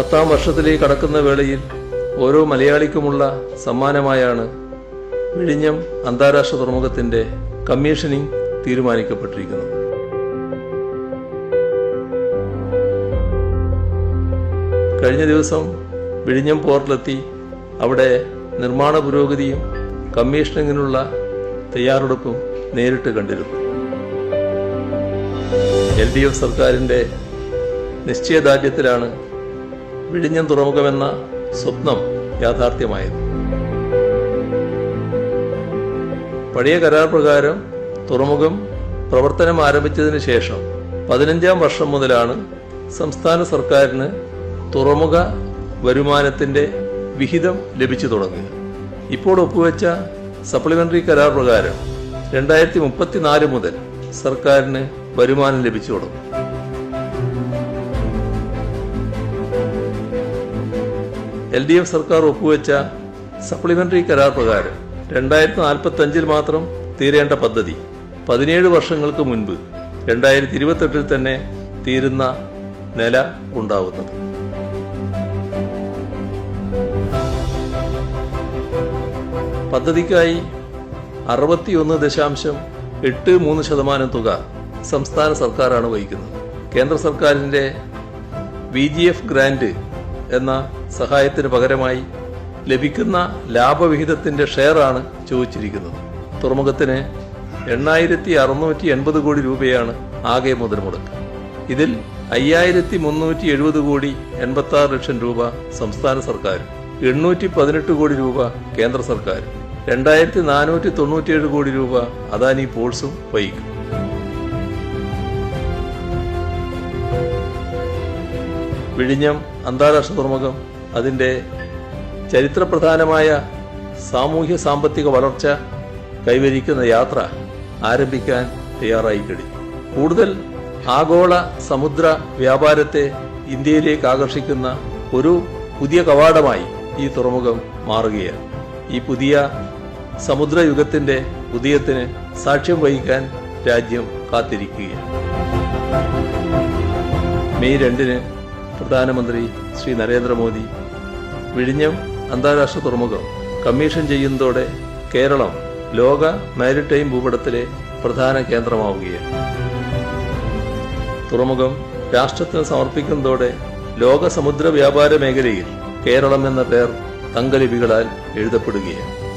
പത്താം വർഷത്തിലേക്ക് കടക്കുന്ന വേളയിൽ ഓരോ മലയാളിക്കുമുള്ള സമ്മാനമായാണ് വിഴിഞ്ഞം അന്താരാഷ്ട്ര തുറമുഖത്തിന്റെ കമ്മീഷനിംഗ് തീരുമാനിക്കപ്പെട്ടിരിക്കുന്നത്. കഴിഞ്ഞ ദിവസം വിഴിഞ്ഞം പോർട്ടിലെത്തി അവിടെ നിർമ്മാണ പുരോഗതിയും കമ്മീഷനിങ്ങിനുള്ള തയ്യാറെടുപ്പും നേരിട്ട് കണ്ടിരുന്നു. എൽ ഡി എഫ് സർക്കാരിന്റെ നിശ്ചയദാർഢ്യത്തിലാണ് വിഴിഞ്ഞം തുറമുഖമെന്ന സ്വപ്നം യാഥാർത്ഥ്യമായത് പഴയ കരാർ പ്രകാരം തുറമുഖം പ്രവർത്തനം ആരംഭിച്ചതിന് ശേഷം പതിനഞ്ചാം വർഷം മുതലാണ് സംസ്ഥാന സർക്കാരിന് തുറമുഖ വരുമാനത്തിന്റെ വിഹിതം ലഭിച്ചു തുടങ്ങുക ഇപ്പോൾ ഒപ്പുവെച്ച സപ്ലിമെന്ററി കരാർ പ്രകാരം രണ്ടായിരത്തി മുപ്പത്തിനാല് മുതൽ സർക്കാരിന് വരുമാനം ലഭിച്ചു തുടങ്ങും. എൽ ഡി എഫ് സർക്കാർ ഒപ്പുവെച്ച സപ്ലിമെന്ററി കരാർ പ്രകാരം രണ്ടായിരത്തി നാൽപ്പത്തി അഞ്ചിൽ മാത്രം തീരേണ്ട പദ്ധതി പതിനേഴ് വർഷങ്ങൾക്ക് മുൻപ് രണ്ടായിരത്തി ഇരുപത്തെട്ടിൽ തന്നെ തീരുന്ന നില ഉണ്ടാവുന്നത്. പദ്ധതിക്കായി അറുപത്തിയൊന്ന് ദശാംശം എട്ട് മൂന്ന് ശതമാനം തുക സംസ്ഥാന സർക്കാരാണ് വഹിക്കുന്നത്. കേന്ദ്ര സർക്കാരിന്റെ വി ജി എഫ് ഗ്രാന്റ് എന്ന സഹായത്തിന് പകരമായി ലഭിക്കുന്ന ലാഭവിഹിതത്തിന്റെ ഷെയറാണ് ചോദിച്ചിരിക്കുന്നത്. തുറമുഖത്തിന് എണ്ണായിരത്തി അറുന്നൂറ്റി എൺപത് കോടി രൂപയാണ് ആകെ മുതൽ മുടക്ക് ഇതിൽ അയ്യായിരത്തി മുന്നൂറ്റി എഴുപത് കോടി എൺപത്തി ആറ് ലക്ഷം രൂപ സംസ്ഥാന സർക്കാർ എണ്ണൂറ്റി പതിനെട്ട് കോടി രൂപ കേന്ദ്ര സർക്കാർ രണ്ടായിരത്തി നാനൂറ്റി തൊണ്ണൂറ്റിയേഴ് കോടി രൂപ അദാനി പോൾസും വഹിക്കും. വിഴിഞ്ഞം അന്താരാഷ്ട്ര തുറമുഖം അതിന്റെ ചരിത്രപ്രധാനമായ സാമൂഹ്യ സാമ്പത്തിക വളർച്ച കൈവരിക്കുന്ന യാത്ര ആരംഭിക്കാൻ തയ്യാറായി കഴിഞ്ഞു. കൂടുതൽ ആഗോള സമുദ്ര വ്യാപാരത്തെ ഇന്ത്യയിലേക്ക് ആകർഷിക്കുന്ന ഒരു പുതിയ കവാടമായി ഈ തുറമുഖം മാറുകയാണ്. ഈ പുതിയ സമുദ്രയുഗത്തിന്റെ ഉദയത്തിന് സാക്ഷ്യം വഹിക്കാൻ രാജ്യം കാത്തിരിക്കുകയാണ്. മെയ് രണ്ടിന് പ്രധാനമന്ത്രി ശ്രീ നരേന്ദ്രമോദി വിഴിഞ്ഞം അന്താരാഷ്ട്ര തുറമുഖം. കമ്മീഷൻ ചെയ്യുന്നതോടെ കേരളം ലോക മാരിടൈം ഭൂപടത്തിലെ പ്രധാന കേന്ദ്രമാവുകയാണ്. തുറമുഖം രാഷ്ട്രത്തിന് സമർപ്പിക്കുന്നതോടെ ലോക സമുദ്ര വ്യാപാര മേഖലയിൽ കേരളം എന്ന പേർ തങ്കലിപികളാൽ എഴുതപ്പെടുകയാണ്.